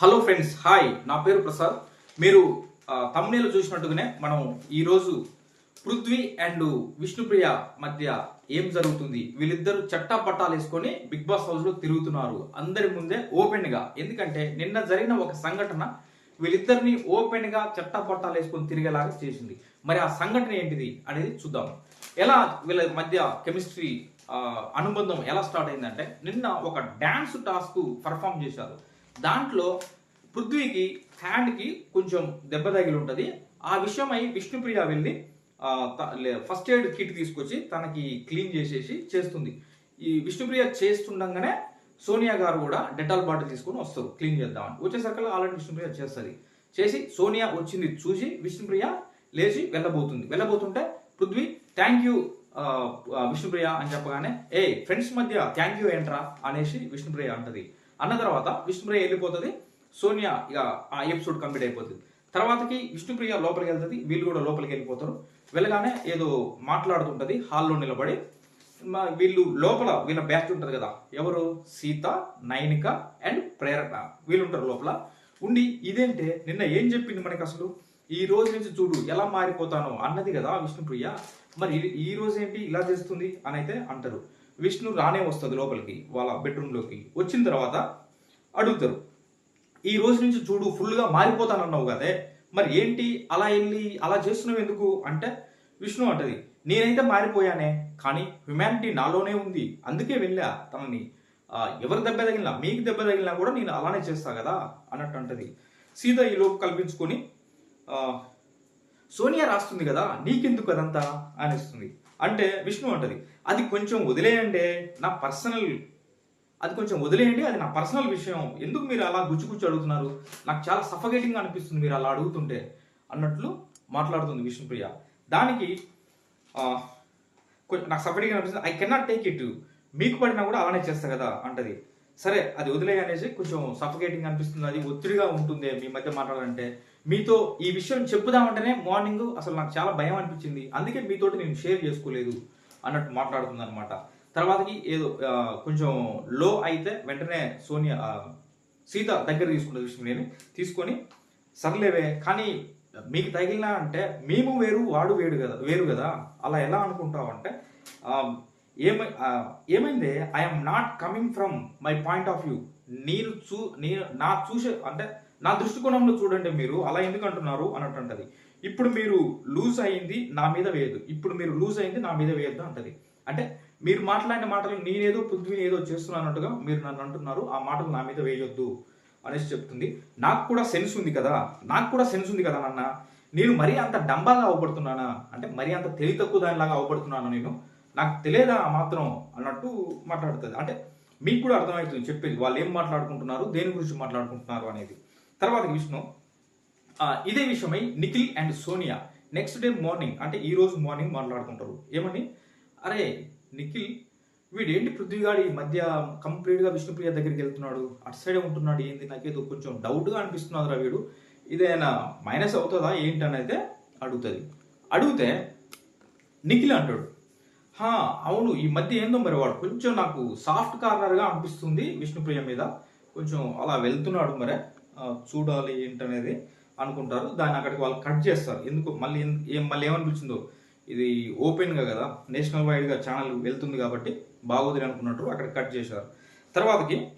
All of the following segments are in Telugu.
Hello friends hi. నా పేరు ప్రసాద్. మీరు తమ్నేలు చూసినట్టుగానే మనం ఈరోజు పృథ్వీ అండ్ విష్ణుప్రియ మధ్య ఏం జరుగుతుంది? వీళ్ళిద్దరూ చట్టా పట్టాలు వేసుకొని బిగ్ బాస్ హౌస్లో తిరుగుతున్నారు. అందరి ముందే ఓపెన్గా ఎందుకంటే నిన్న జరిగిన ఒక సంఘటన వీళ్ళిద్దరిని ఓపెన్గా చట్టా పట్టాలు వేసుకొని తిరిగేలాగా చేసింది. మరి ఆ సంఘటన ఏంటిది అనేది చూద్దాం. ఎలా వీళ్ళ మధ్య కెమిస్ట్రీ అనుబంధం ఎలా స్టార్ట్ అయిందంటే నిన్న ఒక డ్యాన్స్ టాస్క్ పర్ఫామ్ చేశారు. దాంట్లో పృథ్వీకి హ్యాండ్కి కొంచెం దెబ్బ తగిలి ఉంటుంది ఆ విషయమై విష్ణుప్రియ వెళ్ళి ఫస్ట్ ఎయిడ్ కిట్ తీసుకొచ్చి తనకి క్లీన్ చేసేసి చేస్తుంది. ఈ విష్ణుప్రియ చేస్తుండగానే సోనియా గారు కూడా డెటాల్ బాటిల్ తీసుకొని వస్తారు క్లీన్ చేద్దామని. వచ్చేసరికి ఆల్రెడీ విష్ణుప్రియ చేస్తుంది చేసి సోనియా వచ్చింది చూసి విష్ణుప్రియ లేచి వెళ్ళబోతుంది. వెళ్ళబోతుంటే పృథ్వీ థ్యాంక్ యూ విష్ణుప్రియ అని చెప్పగానే ఏ ఫ్రెండ్స్ మధ్య థ్యాంక్ యూ ఏంట్రా అనేసి విష్ణుప్రియ అంటది. అన్న తర్వాత విష్ణుప్రియ వెళ్ళిపోతుంది. సోనియా ఇక ఆ ఎపిసోడ్ కంప్లీట్ అయిపోతుంది. తర్వాతకి విష్ణుప్రియ లోపలికి వెళ్తుంది. వీళ్ళు కూడా లోపలికి వెళ్ళిపోతారు. వెళ్ళగానే ఏదో మాట్లాడుతుంటది. హాల్లో నిలబడి వీళ్ళు లోపల వీళ్ళ బ్యాచ్ ఉంటుంది కదా. ఎవరు? సీత నైనిక అండ్ ప్రేరణ. వీళ్ళు ఉంటారు లోపల. ఉండి ఇదేంటే? నిన్న ఏం చెప్పింది మనకి అసలు? ఈ రోజు నుంచి చూడు ఎలా మారిపోతానో అన్నది కదా విష్ణుప్రియ. మరి ఈ రోజు ఏంటి? ఇలా చేస్తుంది అని అయితే అంటారు. విష్ణు రానే వస్తుంది లోపలికి వాళ్ళ బెడ్రూమ్లోకి వచ్చిన తర్వాత అడుగుతారు ఈ రోజు నుంచి చూడు ఫుల్గా మారిపోతానన్నావు కదే మరి ఏంటి అలా వెళ్ళి అలా చేస్తున్నావు ఎందుకు? అంటే విష్ణు అంటది నేనైతే మారిపోయానే కానీ హ్యుమానిటీ నాలోనే ఉంది అందుకే వెళ్ళా తనని. ఎవరు దెబ్బ తగిలినా మీకు దెబ్బ తగిలినా కూడా నేను అలానే చేస్తా కదా అన్నట్టు అంటది. సీత ఈ లోపు కల్పించుకొని సోనియా రాస్తుంది కదా నీకెందుకు అదంతా? అనిస్తుంది. అంటే విష్ణు అంటది అది కొంచెం వదిలేయండి నా పర్సనల్ అది కొంచెం వదిలేయండి అది నా పర్సనల్ విషయం. ఎందుకు మీరు అలా గుచ్చి గుచ్చి అడుగుతున్నారు? నాకు చాలా సఫకేటింగ్ అనిపిస్తుంది మీరు అలా అడుగుతుంటే అన్నట్లు మాట్లాడుతుంది విష్ణుప్రియ. దానికి కొంచెం నాకు సఫకేటింగ్ అనిపిస్తుంది ఐ కెనాట్ టేక్ ఇట్. మీకు పడినా కూడా అలానే చేస్తా కదా అంటది. సరే అది వదిలే అనేసి కొంచెం సఫకేటింగ్ అనిపిస్తుంది అది ఒత్తిడిగా ఉంటుంది మీ మధ్య మాట్లాడాలంటే. మీతో ఈ విషయం చెప్పుదామంటేనే మార్నింగ్ అసలు నాకు చాలా భయం అనిపించింది. అందుకే మీతోటి నేను షేర్ చేసుకోలేదు అన్నట్టు మాట్లాడుతుంది అనమాట తర్వాతకి ఏదో కొంచెం లో అయితే వెంటనే సోనియా సీత దగ్గర తీసుకున్న విషయం నేను తీసుకొని సర్లేవే కానీ మీకు తగిలినా అంటే మేము వేరు వాడు వేడు కదా వేరు కదా అలా ఎలా అనుకుంటావు అంటే ఏమై ఏమైంది? I'm not coming from my point of view నేను చూ నేను నా చూసే అంటే నా దృష్టికోణంలో చూడండి మీరు అలా ఎందుకు అంటున్నారు అన్నట్టు అంటది ఇప్పుడు మీరు లూజ్ అయింది నా మీద వేయదు ఇప్పుడు మీరు లూజ్ అయింది నా మీద వేయద్దు అంటది. అంటే మీరు మాట్లాడిన మాటలు నేనేదో పృథ్వీని ఏదో చేస్తున్నానట్టుగా మీరు నన్ను అంటున్నారు ఆ మాటలు నా మీద వేయొద్దు అనేసి చెప్తుంది. నాకు కూడా సెన్స్ ఉంది కదా నాకు కూడా సెన్స్ ఉంది కదా నాన్న. నేను మరీ అంత డంబాగా అవపడుతున్నానా? అంటే మరీ అంత తెలివి తక్కువ దానిలాగా అవపడుతున్నాను నేను? నాకు తెలియదా మాత్రం? అన్నట్టు మాట్లాడుతుంది. అంటే మీకు కూడా అర్థమవుతుంది చెప్పేది. వాళ్ళు ఏం మాట్లాడుకుంటున్నారు? దేని గురించి మాట్లాడుకుంటున్నారు అనేది. తర్వాత విష్ణు ఇదే విషయమై Nikhil and Sonia next day morning అంటే ఈ రోజు మార్నింగ్ మాట్లాడుకుంటారు. ఏమని అరే నిఖిల్ వీడేంటి పృథ్వీగాడి ఈ మధ్య కంప్లీట్గా విష్ణుప్రియ దగ్గరికి వెళ్తున్నాడు అటు సైడే ఉంటున్నాడు ఏంది? నాకేదో కొంచెం డౌట్గా అనిపిస్తున్నదిరా వీడు. ఇదేనా మైనస్ అవుతుందా ఏంటి అని అయితే అడుగుతుంది. అడిగితే నిఖిల్ అంటాడు అవును. ఈ మధ్య ఏందో మరి వాడు కొంచెం నాకు సాఫ్ట్ కార్నర్గా అనిపిస్తుంది విష్ణుప్రియ మీద. కొంచెం అలా వెళ్తున్నాడు మరి. చూడాలి ఏంటనేది అనుకుంటారు. దాన్ని అక్కడికి వాళ్ళు కట్ చేస్తారు. ఎందుకు? మళ్ళీ ఏం మళ్ళీ ఏమనిపించిందో? ఇది ఓపెన్గా కదా. నేషనల్ వైడ్గా ఛానల్ వెళ్తుంది కాబట్టి బాగోదని అనుకున్నట్టు అక్కడ కట్ చేశారు. తర్వాతకి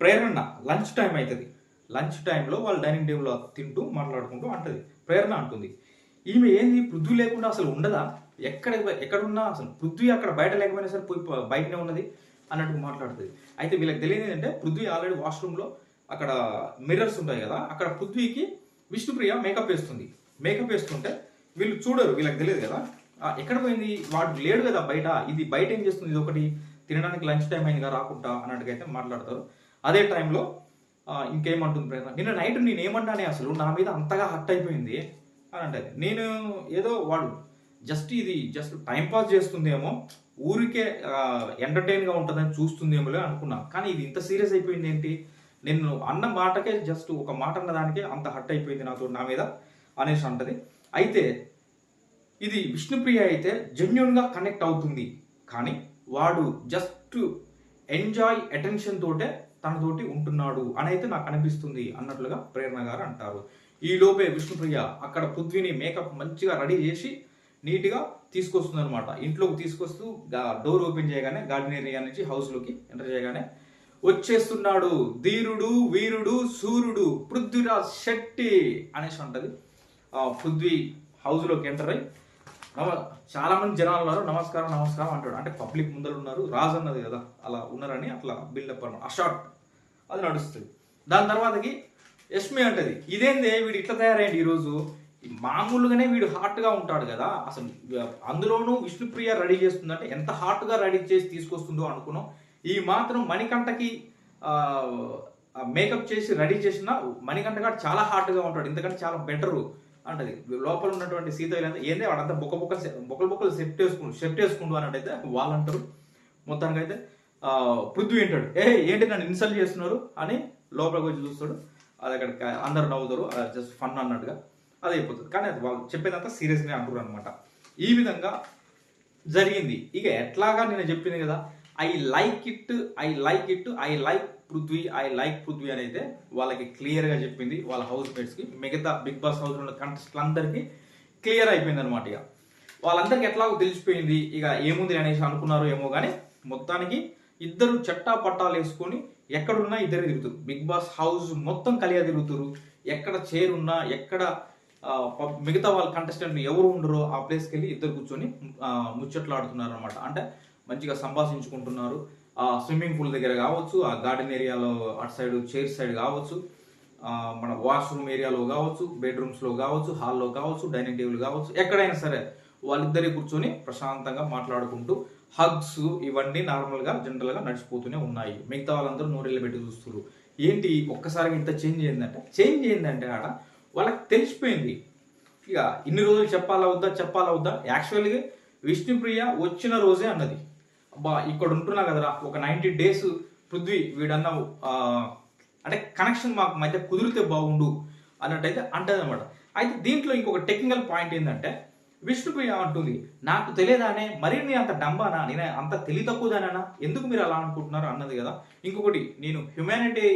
ప్రేరణ. లంచ్ టైం అవుతుంది లంచ్ టైంలో వాళ్ళు డైనింగ్ టేబుల్లో తింటూ మాట్లాడుకుంటూ అంటది. ప్రేరణ అంటుంది. ఈమె ఏంది? పృథ్వీ లేకుండా అసలు ఉండదా? ఎక్కడ ఎక్కడున్నా అసలు పృథ్వీ అక్కడ బయట లేకపోయినా సరే పోయి బయటనే ఉన్నది అన్నట్టు మాట్లాడుతుంది. అయితే వీళ్ళకి తెలియదు ఏంటంటే పృథ్వీ ఆల్రెడీ వాష్రూమ్లో అక్కడ మిర్రర్స్ ఉంటాయి కదా అక్కడ పృథ్వీకి విష్ణుప్రియ మేకప్ వేస్తుంది. మేకప్ వేస్తుంటే వీళ్ళు చూడరు వీళ్ళకి తెలియదు కదా. ఎక్కడ పోయింది? వాడు లేడు కదా బయట ఇది బయట ఏం చేస్తుంది? ఇది ఒకటి తినడానికి లంచ్ టైం అయిందిగా రాకుండా అన్నట్టుగా అయితే మాట్లాడతారు. అదే టైంలో ఇంకేమంటుంది ప్రయత్నం? నిన్న నైట్ నేను ఏమన్నానే అసలు నా మీద అంతగా హర్ట్ అయిపోయింది అని అంటే నేను ఏదో వాడు జస్ట్ ఇది జస్ట్ టైం పాస్ చేస్తుందేమో ఊరికే ఎంటర్టైన్గా ఉంటుందని చూస్తుందేమో అనుకున్నాను కానీ ఇది ఇంత సీరియస్ అయిపోయింది ఏంటి? నేను అన్న మాటకే జస్ట్ ఒక మాట అన్న దానికే అంత హర్ట్ అయిపోయింది నాతో నా మీద అనేసి అంటది. అయితే ఇది విష్ణుప్రియ అయితే జెన్యున్గా కనెక్ట్ అవుతుంది. కానీ వాడు జస్ట్ ఎంజాయ్ అటెన్షన్ తోటే తనతోటి ఉంటున్నాడు అని అయితే నాకు అనిపిస్తుంది అన్నట్లుగా ప్రేరణ గారు అంటారు. ఈ లోపే విష్ణుప్రియ అక్కడ పృథ్వీని మేకప్ మంచిగా రెడీ చేసి నీట్గా తీసుకొస్తుంది అనమాట ఇంట్లోకి తీసుకొస్తూ డోర్ ఓపెన్ చేయగానే గార్డెన్ ఏరియా నుంచి హౌస్లోకి ఎంటర్ చేయగానే వచ్చేస్తున్నాడు. ధీరుడు వీరుడు సూర్యుడు పృథ్వీరాజ్ శెట్టి అనేసి ఉంటుంది. పృథ్వీ హౌస్లోకి ఎంటర్ అయ్యి నమ చాలా మంది జనాలు ఉన్నారు. నమస్కారం నమస్కారం అంటాడు. అంటే పబ్లిక్ ముందర ఉన్నారు. రాజు అన్నది కదా అలా ఉన్నారని అట్లా బిల్డప్ అన్నమాట. ఆ షార్ట్ అది నడుస్తుంది. దాని తర్వాతకి యష్మి అంటది. ఇదేందే వీడు ఇట్లా తయారైంది ఈరోజు? మామూలుగానే వీడు హాట్గా ఉంటాడు కదా. అసలు అందులోనూ విష్ణుప్రియ రెడీ చేస్తుందంటే ఎంత హాట్గా రెడీ చేసి తీసుకొస్తుందో అనుకున్నాం. ఈ మాత్రం మణికంఠకి మేకప్ చేసి రెడీ చేసిన మణికంఠ గారు చాలా హాట్గా ఉంటాడు. ఎందుకంటే చాలా బెటర్ అంటది. లోపల ఉన్నటువంటి సీత వీళ్ళంతా ఏందే వాడంతా బొక్క బొక్క బొక్కలు బొక్కలు సెట్ వేసుకుంటు సెట్ అని అన్నట్టయితే వాళ్ళు అంటారు మొత్తానికి అయితే పృథ్వీ అంటాడు. ఏ ఏంటి నన్ను ఇన్సల్ట్ చేస్తున్నారు అని లోపలికి వచ్చి చూస్తాడు. అది అక్కడ అందరు నవ్వుతారు. జస్ట్ ఫన్ అన్నట్టుగా. అది అయిపోతుంది. కానీ అది వాళ్ళు చెప్పేదంతా సీరియస్గా అంటారు అనమాట ఈ విధంగా జరిగింది. ఇక ఎట్లాగా నేను చెప్పింది కదా I like it I like it I like Prithvi I like Prithvi అని అయితే వాళ్ళకి క్లియర్గా చెప్పింది వాళ్ళ హౌస్ మేట్స్కి మిగతా బిగ్ బాస్ హౌస్ ఉన్న కంటెస్ట్లు అందరికి క్లియర్ అయిపోయింది అనమాట ఇక. వాళ్ళందరికీ ఎట్లాగో తెలిసిపోయింది. ఇక ఏముంది అనేసి అనుకున్నారో ఏమో కానీ మొత్తానికి ఇద్దరు చట్టా పట్టాలు వేసుకొని ఎక్కడున్నా ఇద్దరు తిరుగుతారు. బిగ్ బాస్ హౌస్ మొత్తం కలియా తిరుగుతారు. ఎక్కడ చైర్ ఉన్నా ఎక్కడ మిగతా వాళ్ళ కంటెస్టెంట్ ఎవరు ఉండరో ఆ ప్లేస్కి వెళ్ళి ఇద్దరు కూర్చొని ముచ్చట్లు ఆడుతున్నారు అనమాట అంటే మంచిగా సంభాషించుకుంటున్నారు. ఆ స్విమ్మింగ్ పూల్ దగ్గర కావచ్చు ఆ గార్డెన్ ఏరియాలో అటు సైడ్ చైర్ సైడ్ కావచ్చు మన వాష్రూమ్ ఏరియాలో కావచ్చు బెడ్రూమ్స్లో కావచ్చు హాల్లో కావచ్చు డైనింగ్ టేబుల్ కావచ్చు ఎక్కడైనా సరే వాళ్ళిద్దరే కూర్చొని ప్రశాంతంగా మాట్లాడుకుంటూ హగ్స్ ఇవన్నీ నార్మల్గా జనరల్గా నడిచిపోతూనే ఉన్నాయి. మిగతా వాళ్ళందరూ నూరెళ్ళ పెట్టి చూస్తున్నారు ఏంటి ఒక్కసారిగా ఇంత చేంజ్ అయిందంటే చేంజ్ అయిందంటే ఆడ వాళ్ళకి తెలిసిపోయింది. ఇక ఇన్ని రోజులు చెప్పాలా వద్దా చెప్పాలా వద్దా? యాక్చువల్గా విష్ణుప్రియ వచ్చిన రోజే అన్నది. అబ్బా ఇక్కడ ఉంటున్నా కదరా ఒక నైంటీ డేస్ పృథ్వీ వీడన్న అంటే కనెక్షన్ మాకు మధ్య కుదిరితే బాగుండు అన్నట్టయితే అంటది అనమాట అయితే దీంట్లో ఇంకొక టెక్నికల్ పాయింట్ ఏంటంటే విష్ణుప్రియ అంటుంది నాకు తెలియదానే మరి నేను అంత డంబానా? నేను అంత తెలివి తక్కువదానా ఎందుకు మీరు అలా అనుకుంటున్నారు? అన్నది కదా. ఇంకొకటి నేను హ్యుమానిటీ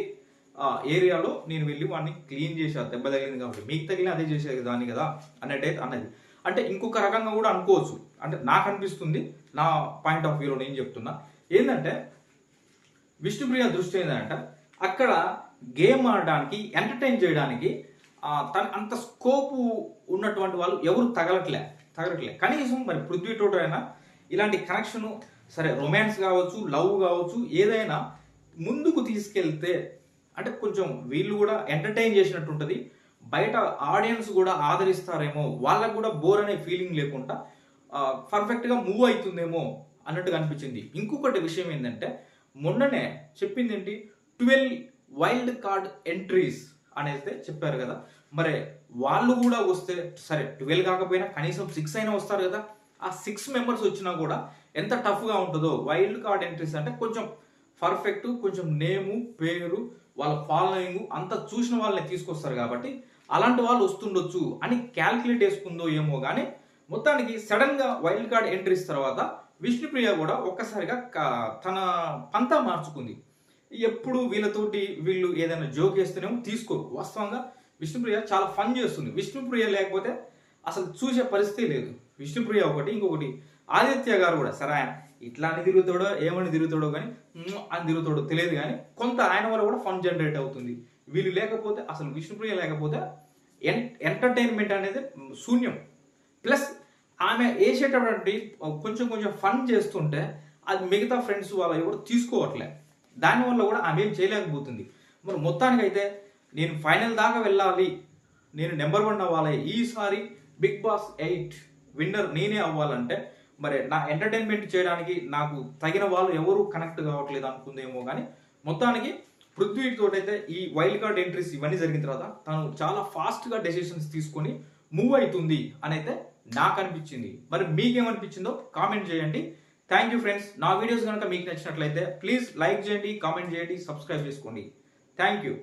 ఏరియాలో నేను వెళ్ళి వాడిని క్లీన్ చేశాను దెబ్బ తగిలింది కాబట్టి. మీకు తగిలిన అదే చేసేది దాన్ని కదా అన్నట్టయితే అన్నది. అంటే ఇంకొక రకంగా కూడా అనుకోవచ్చు. అంటే నాకు అనిపిస్తుంది నా పాయింట్ ఆఫ్ వ్యూలో నేను చెప్తున్నా. ఏంటంటే విష్ణుప్రియ దృష్టి ఏంటంటే అక్కడ గేమ్ ఆడడానికి ఎంటర్టైన్ చేయడానికి తన అంత స్కోపు ఉన్నటువంటి వాళ్ళు ఎవరు తగలట్లే తగలట్లే. కనీసం మరి పృథ్వీటోటైనా అయినా ఇలాంటి కనెక్షన్ సరే రొమాన్స్ కావచ్చు లవ్ కావచ్చు ఏదైనా ముందుకు తీసుకెళ్తే అంటే కొంచెం వీళ్ళు కూడా ఎంటర్టైన్ చేసినట్టు ఉంటుంది బయట ఆడియన్స్ కూడా ఆదరిస్తారేమో వాళ్ళకు కూడా బోర్ అనే ఫీలింగ్ లేకుండా పర్ఫెక్ట్గా మూవ్ అవుతుందేమో అన్నట్టుగా అనిపించింది. ఇంకొకటి విషయం ఏంటంటే మొన్ననే చెప్పింది ఏంటి ట్వెల్వ్ వైల్డ్ కార్డ్ ఎంట్రీస్ అనేది చెప్పారు కదా. మరి వాళ్ళు కూడా వస్తే సరే ట్వెల్వ్ కాకపోయినా కనీసం సిక్స్ అయినా వస్తారు కదా. ఆ సిక్స్ మెంబర్స్ వచ్చినా కూడా ఎంత టఫ్గా ఉంటుందో వైల్డ్ కార్డ్ ఎంట్రీస్ అంటే కొంచెం పర్ఫెక్ట్ కొంచెం నేము పేరు వాళ్ళ ఫాలోయింగ్ అంత చూసిన వాళ్ళని తీసుకొస్తారు కాబట్టి అలాంటి వాళ్ళు వస్తుండొచ్చు అని క్యాల్కులేట్ చేసుకుందో ఏమో కానీ మొత్తానికి సడన్గా వైల్డ్ కార్డ్ ఎంట్రీస్ తర్వాత విష్ణుప్రియ కూడా ఒక్కసారిగా తన పంతా మార్చుకుంది. ఎప్పుడు వీళ్ళతోటి వీళ్ళు ఏదైనా జోక్ వేస్తేనేమో తీసుకోరు. వాస్తవంగా విష్ణుప్రియ చాలా ఫన్ చేస్తుంది. విష్ణుప్రియ లేకపోతే అసలు చూసే పరిస్థితి లేదు. విష్ణుప్రియ ఒకటి ఇంకొకటి. ఆదిత్య గారు కూడా సరే ఆయన ఇట్లా అని తిరుగుతాడో ఏమని తిరుగుతాడో కానీ అని తిరుగుతాడో తెలియదు కానీ కొంత ఆయన వల్ల కూడా ఫన్ జనరేట్ అవుతుంది. వీళ్ళు లేకపోతే అసలు విష్ణుప్రియ లేకపోతే ఎన్ ఎంటర్టైన్మెంట్ అనేది శూన్యం. ప్లస్ ఆమె వేసేటటువంటి కొంచెం కొంచెం ఫన్ చేస్తుంటే అది మిగతా ఫ్రెండ్స్ వాళ్ళవి కూడా తీసుకోవట్లే. దానివల్ల కూడా ఆమె ఏం చేయలేకపోతుంది. మరి మొత్తానికి అయితే నేను ఫైనల్ దాకా వెళ్ళాలి. నేను నెంబర్ వన్ అవ్వాలి. ఈసారి బిగ్ బాస్ ఎయిట్ విన్నర్ నేనే అవ్వాలంటే మరి నా ఎంటర్టైన్మెంట్ చేయడానికి నాకు తగిన వాళ్ళు ఎవరు కనెక్ట్ కావట్లేదు అనుకుందేమో కానీ మొత్తానికి పృథ్వీ తోటైతే ఈ వైల్డ్ కార్డ్ ఎంట్రీస్ ఇవన్నీ జరిగిన తర్వాత తను చాలా ఫాస్ట్గా డెసిషన్స్ తీసుకొని మూవ్ అవుతుంది అని అయితే నాకు అనిపించింది. మరి మీకేమనిపించిందో కామెంట్ చేయండి. థ్యాంక్ యూ ఫ్రెండ్స్ నా వీడియోస్ కనుక మీకు నచ్చినట్లయితే ప్లీజ్ లైక్ చేయండి కామెంట్ చేయండి సబ్స్క్రైబ్ చేసుకోండి. Thank you